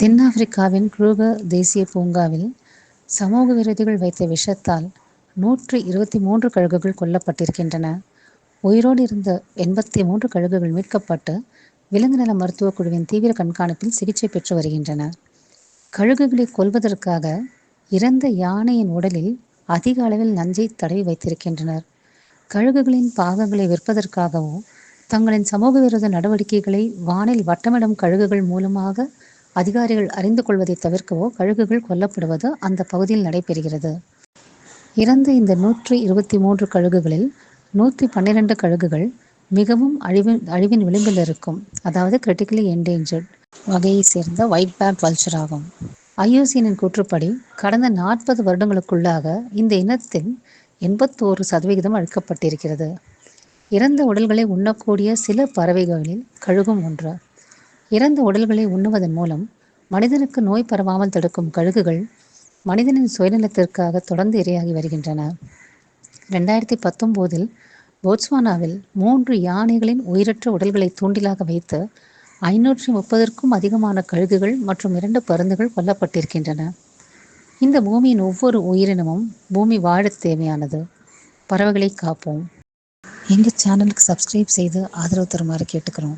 தென்னாப்பிரிக்காவின் குரூகர் தேசிய பூங்காவில் சமூக விரோதிகள் வைத்த விஷத்தால் நூற்றி இருபத்தி மூன்று கழுகுகள் கொல்லப்பட்டிருக்கின்றன. உயிரோடு இருந்த எண்பத்தி மூன்று கழுகுகள் மீட்கப்பட்டு விலங்கு நல மருத்துவக் குழுவின் தீவிர கண்காணிப்பில் சிகிச்சை பெற்று வருகின்றன. கழுகுகளை கொல்வதற்காக இறந்த யானையின் உடலில் அதிக அளவில் நஞ்சை தடவி வைத்திருக்கின்றனர். கழுகுகளின் பாகங்களை விற்பதற்காகவும் தங்களின் சமூக விரோத நடவடிக்கைகளை வானில் வட்டமிடும் கழுகுகள் மூலமாக அதிகாரிகள் அறிந்து கொள்வதை தவிர்க்கவோ கழுகுகள் கொல்லப்படுவது அந்த பகுதியில் நடைபெறுகிறது. இறந்த இந்த நூற்றி இருபத்தி மூன்று கழுகுகளில் நூற்றி பன்னிரண்டு கழுகுகள் மிகவும் அழிவின் அழிவின் விளிம்பில் இருக்கும் அதாவது கிரிட்டிக்கலி என்டேஞ்சர்ட் வகையைச் சேர்ந்த ஒயிட் பேக் வல்ச்சர் ஆகும். ஐ.யு.சி.என் கூற்றுப்படி கடந்த நாற்பது வருடங்களுக்குள்ளாக இந்த இனத்தின் எண்பத்தோரு சதவிகிதம் அழிக்கப்பட்டிருக்கிறது. இறந்த உடல்களை உண்ணக்கூடிய சில பறவைகளில் கழுகும் ஒன்று. இறந்த உடல்களை உண்ணுவதன் மூலம் மனிதனுக்கு நோய் பரவாமல் தடுக்கும் கழுகுகள் மனிதனின் சுயநலத்திற்காக தொடர்ந்து இரையாகி வருகின்றன. ரெண்டாயிரத்தி பத்தொம்போதில் போட்ஸ்வானாவில் மூன்று யானைகளின் உயிரற்ற உடல்களை தூண்டிலாக வைத்து ஐநூற்று முப்பதற்கும் அதிகமான கழுகுகள் மற்றும் இரண்டு பருந்துகள் கொல்லப்பட்டிருக்கின்றன. இந்த பூமியின் ஒவ்வொரு உயிரினமும் பூமி வாழத் தேவையானது. பறவைகளை காப்போம். எங்கள் சேனலுக்கு சப்ஸ்கிரைப் செய்து ஆதரவு தருமாறு கேட்டுக்கிறோம்.